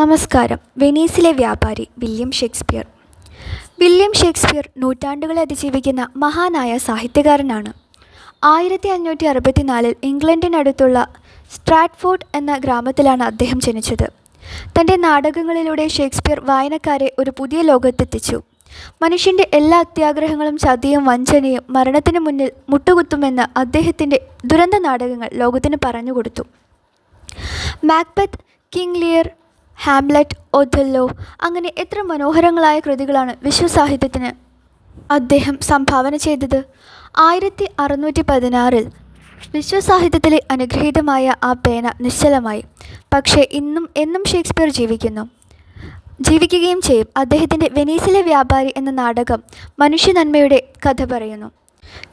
നമസ്കാരം. വെനീസിലെ വ്യാപാരി വില്യം ഷേക്സ്പിയർ. വില്യം ഷേക്സ്പിയർ നൂറ്റാണ്ടുകളെ അതിജീവിക്കുന്ന മഹാനായ സാഹിത്യകാരനാണ്. ആയിരത്തി അഞ്ഞൂറ്റി അറുപത്തിനാലിൽ ഇംഗ്ലണ്ടിനടുത്തുള്ള സ്ട്രാറ്റ്ഫോർഡ് എന്ന ഗ്രാമത്തിലാണ് അദ്ദേഹം ജനിച്ചത്. തന്റെ നാടകങ്ങളിലൂടെ ഷേക്സ്പിയർ വായനക്കാരെ ഒരു പുതിയ ലോകത്തെത്തിച്ചു. മനുഷ്യന്റെ എല്ലാ അത്യാഗ്രഹങ്ങളും ചതിയും വഞ്ചനയും മരണത്തിന് മുന്നിൽ മുട്ടുകുത്തുമെന്ന് അദ്ദേഹത്തിന്റെ ദുരന്ത നാടകങ്ങൾ ലോകത്തിന് പറഞ്ഞുകൊടുത്തു Macbeth King Lear Hamlet Othello അങ്ങനെ എത്ര മനോഹരങ്ങളായ കൃതികളാണ് വിശ്വസാഹിത്യത്തിന് അദ്ദേഹം സംഭാവന ചെയ്തത്. ആയിരത്തി അറുന്നൂറ്റി പതിനാറിൽ വിശ്വസാഹിത്യത്തിലെ അനുഗ്രഹീതമായ ആ പേന നിശ്ചലമായി. പക്ഷേ ഇന്നും എന്നും ഷേക്സ്പിയർ ജീവിക്കുന്നു. ജീവിക്കുകയും ചെയ്യും. അദ്ദേഹത്തിന്റെ വെനീസിലെ വ്യാപാരി എന്ന നാടകം മനുഷ്യ നന്മയുടെ കഥ പറയുന്നു.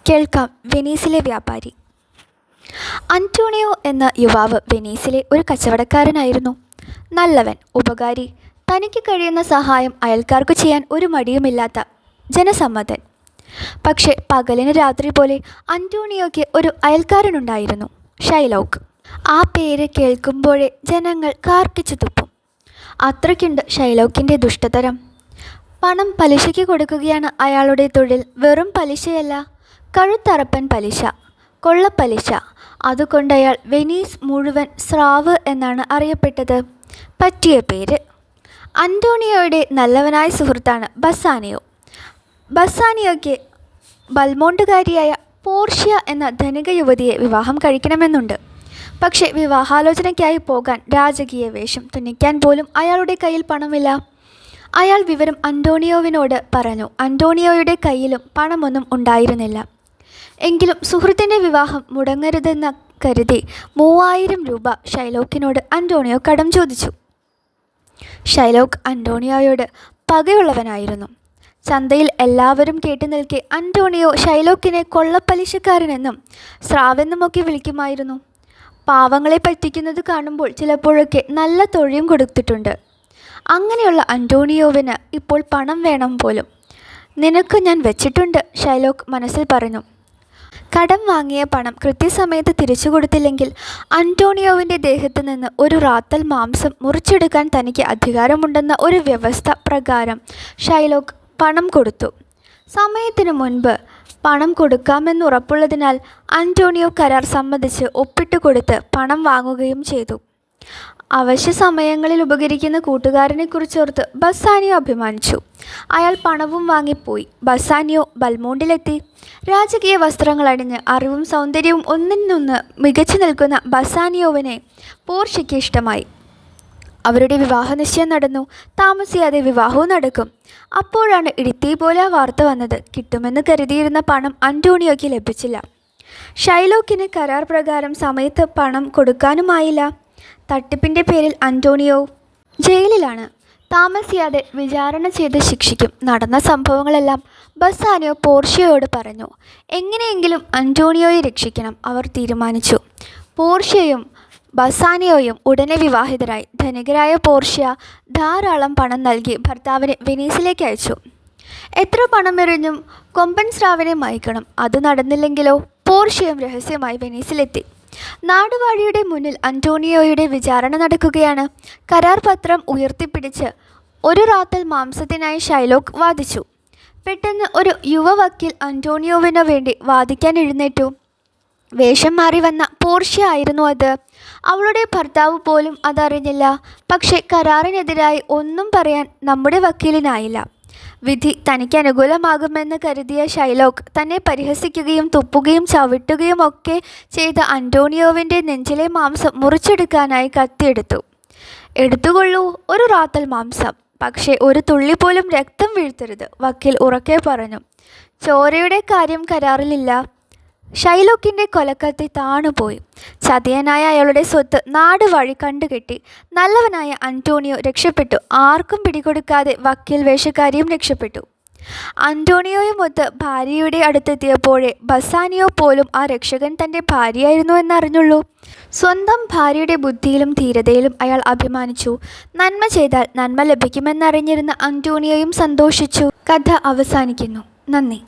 കേൾക്കാം വെനീസിലെ വ്യാപാരി. അന്റോണിയോ എന്ന യുവാവ് വെനീസിലെ ഒരു കച്ചവടക്കാരനായിരുന്നു. നല്ലവൻ ഉപകാരി. തനിക്ക് കഴിയുന്ന സഹായം അയൽക്കാർക്ക് ചെയ്യാൻ ഒരു മടിയുമില്ലാത്ത ജനസമ്മതൻ. പക്ഷെ പകലിന് രാത്രി പോലെ അന്റോണിയോയ്ക്ക് ഒരു അയൽക്കാരനുണ്ടായിരുന്നു ഷൈലോക്ക്. ആ പേര് കേൾക്കുമ്പോഴേ ജനങ്ങൾ കാർക്കിച്ചു തുപ്പും. അത്രയ്ക്കുണ്ട് ഷൈലോക്കിന്റെ ദുഷ്ടതരം. പണം പലിശയ്ക്ക് കൊടുക്കുകയാണ് അയാളുടെ തൊഴിൽ വെറും പലിശയല്ല കഴുത്തറപ്പൻ പലിശ കൊള്ളപ്പലിശ. അതുകൊണ്ട് അയാൾ വെനീസ് മുഴുവൻ സ്രാവ് എന്നാണ് അറിയപ്പെട്ടത്. പറ്റിയ പേര്. അന്റോണിയോയുടെ നല്ലവനായ സുഹൃത്താണ് ബസാനിയോ. ബസാനിയോയ്ക്ക് ബൽമോണ്ടുകാരിയായ പോർഷ്യ എന്ന ധനിക യുവതിയെ വിവാഹം കഴിക്കണമെന്നുണ്ട്. പക്ഷേ വിവാഹാലോചനയ്ക്കായി പോകാൻ രാജകീയ വേഷം തുന്നിക്കാൻ പോലും അയാളുടെ കയ്യിൽ പണമില്ല. അയാൾ വിവരം അന്റോണിയോവിനോട് പറഞ്ഞു. അന്റോണിയോയുടെ കയ്യിലും പണമൊന്നും ഉണ്ടായിരുന്നില്ല. എങ്കിലും സുഹൃത്തിന്റെ വിവാഹം മുടങ്ങരുതെന്ന് കരുതി. മൂവായിരം രൂപ ഷൈലോക്കിനോട് അന്റോണിയോ കടം ചോദിച്ചു. ഷൈലോക്ക് അന്റോണിയോയോട് പകയുള്ളവനായിരുന്നു. ചന്തയിൽ എല്ലാവരും കേട്ടു നിൽക്കെ അന്റോണിയോ ഷൈലോക്കിനെ കൊള്ളപ്പലിശക്കാരനെന്നും സ്രാവെന്നുമൊക്കെ വിളിക്കുമായിരുന്നു. പാവങ്ങളെ പറ്റിക്കുന്നത് കാണുമ്പോൾ ചിലപ്പോഴൊക്കെ നല്ല തൊഴിയും കൊടുത്തിട്ടുണ്ട്. അങ്ങനെയുള്ള അന്റോണിയോവിന് ഇപ്പോൾ പണം വേണം പോലും. നിനക്ക് ഞാൻ വെച്ചിട്ടുണ്ട് ഷൈലോക്ക് മനസ്സിൽ പറഞ്ഞു. കടം വാങ്ങിയ പണം കൃത്യസമയത്ത് തിരിച്ചു കൊടുത്തില്ലെങ്കിൽ അന്റോണിയോവിന്റെ ദേഹത്ത് നിന്ന് ഒരു റാത്തൽ മാംസം മുറിച്ചെടുക്കാൻ തനിക്ക് അധികാരമുണ്ടെന്ന ഒരു വ്യവസ്ഥ പ്രകാരം ഷൈലോക്ക് പണം കൊടുത്തു. സമയത്തിനു മുൻപ് പണം കൊടുക്കാമെന്ന് ഉറപ്പുള്ളതിനാൽ അന്റോണിയോ കരാർ സമ്മതിച്ച് ഒപ്പിട്ട് കൊടുത്ത് പണം വാങ്ങുകയും ചെയ്തു. അവശ്യ സമയങ്ങളിൽ ഉപകരിക്കുന്ന കൂട്ടുകാരനെക്കുറിച്ചോർത്ത് ബസാനിയോ അഭിമാനിച്ചു. അയാൾ പണവും വാങ്ങിപ്പോയി. ബസാനിയോ ബൽമോണ്ടിലെത്തി. രാജകീയ വസ്ത്രങ്ങൾ അണിഞ്ഞ് അറിവും സൗന്ദര്യവും ഒന്നിനൊന്ന് മികച്ചു നിൽക്കുന്ന ബസാനിയോവിനെ പോർഷയ്ക്ക് ഇഷ്ടമായി. അവരുടെ വിവാഹ നിശ്ചയം നടന്നു. താമസിയാതെ വിവാഹവും നടക്കും. അപ്പോഴാണ് ഇടുത്തി പോലെ ആ വാർത്ത വന്നത്. കിട്ടുമെന്ന് കരുതിയിരുന്ന പണം അന്റോണിയോയ്ക്ക് ലഭിച്ചില്ല. ഷൈലോക്കിന് കരാർ പ്രകാരം സമയത്ത് പണം കൊടുക്കാനുമായില്ല. തട്ടിപ്പിന്റെ പേരിൽ അന്റോണിയോ ജയിലിലാണ്. താമസിയാതെ വിചാരണ ചെയ്ത് ശിക്ഷിക്കും. നടന്ന സംഭവങ്ങളെല്ലാം ബസാനിയോ പോർഷ്യയോട് പറഞ്ഞു. എങ്ങനെയെങ്കിലും അന്റോണിയോയെ രക്ഷിക്കണം അവർ തീരുമാനിച്ചു. പോർഷ്യയും ബസാനിയോയും ഉടനെ വിവാഹിതരായി. ധനികരായ പോർഷ്യ ധാരാളം പണം നൽകി ഭർത്താവിനെ വെനീസിലേക്ക് അയച്ചു. എത്ര പണം എറിഞ്ഞും കൊമ്പൻ സ്രാവിനെ മയക്കണം. അത് നടന്നില്ലെങ്കിലോ? പോർഷ്യയും രഹസ്യമായി വെനീസിലെത്തി. നാടുവാഴിയുടെ മുന്നിൽ അന്റോണിയോയുടെ വിചാരണ നടക്കുകയാണ്. കരാർ പത്രം ഉയർത്തിപ്പിടിച്ച് ഒരു റാത്തൽ മാംസത്തിനായി ഷൈലോക്ക് വാദിച്ചു. പെട്ടെന്ന് ഒരു യുവ വക്കീൽ അന്റോണിയോവിനു വേണ്ടി വാദിക്കാൻ എഴുന്നേറ്റു. വേഷം മാറി വന്ന പോർഷ്യ ആയിരുന്നു അത്. അവളുടെ ഭർത്താവ് പോലും അതറിഞ്ഞില്ല. പക്ഷേ കരാറിനെതിരായി ഒന്നും പറയാൻ നമ്മുടെ വക്കീലിനായില്ല. വിധി തനിക്ക് അനുകൂലമാകുമെന്ന് കരുതിയ ഷൈലോക്ക് തന്നെ പരിഹസിക്കുകയും തുപ്പുകയും ചവിട്ടുകയും ഒക്കെ ചെയ്ത അന്റോണിയോവിന്റെ നെഞ്ചിലെ മാംസം മുറിച്ചെടുക്കാനായി കത്തിയെടുത്തു. എടുത്തുകൊള്ളൂ ഒരു റാത്തൽ മാംസം. പക്ഷേ ഒരു തുള്ളി പോലും രക്തം വീഴ്ത്തരുത് വക്കീൽ ഉറക്കെ പറഞ്ഞു. ചോരയുടെ കാര്യം കരാറിലില്ല. ഷൈലോക്കിന്റെ കൊലക്കത്തി താണുപോയി ചതിയനായ അയാളുടെ സ്വത്ത് നാട് വഴി കണ്ടുകെട്ടി. നല്ലവനായ അന്റോണിയോ രക്ഷപ്പെട്ടു. ആർക്കും പിടികൊടുക്കാതെ വക്കീൽ വേഷക്കാരിയും രക്ഷപ്പെട്ടു. അന്റോണിയോയുമൊത്ത് ഭാര്യയുടെ അടുത്തെത്തിയപ്പോഴേ ബസാനിയോ പോലും ആ രക്ഷകൻ തന്റെ ഭാര്യയായിരുന്നു എന്നറിഞ്ഞുള്ളൂ. സ്വന്തം ഭാര്യയുടെ ബുദ്ധിയിലും ധീരതയിലും അയാൾ അഭിമാനിച്ചു. നന്മ ചെയ്താൽ നന്മ ലഭിക്കുമെന്നറിഞ്ഞിരുന്ന അന്റോണിയോയും സന്തോഷിച്ചു. കഥ അവസാനിക്കുന്നു. നന്ദി.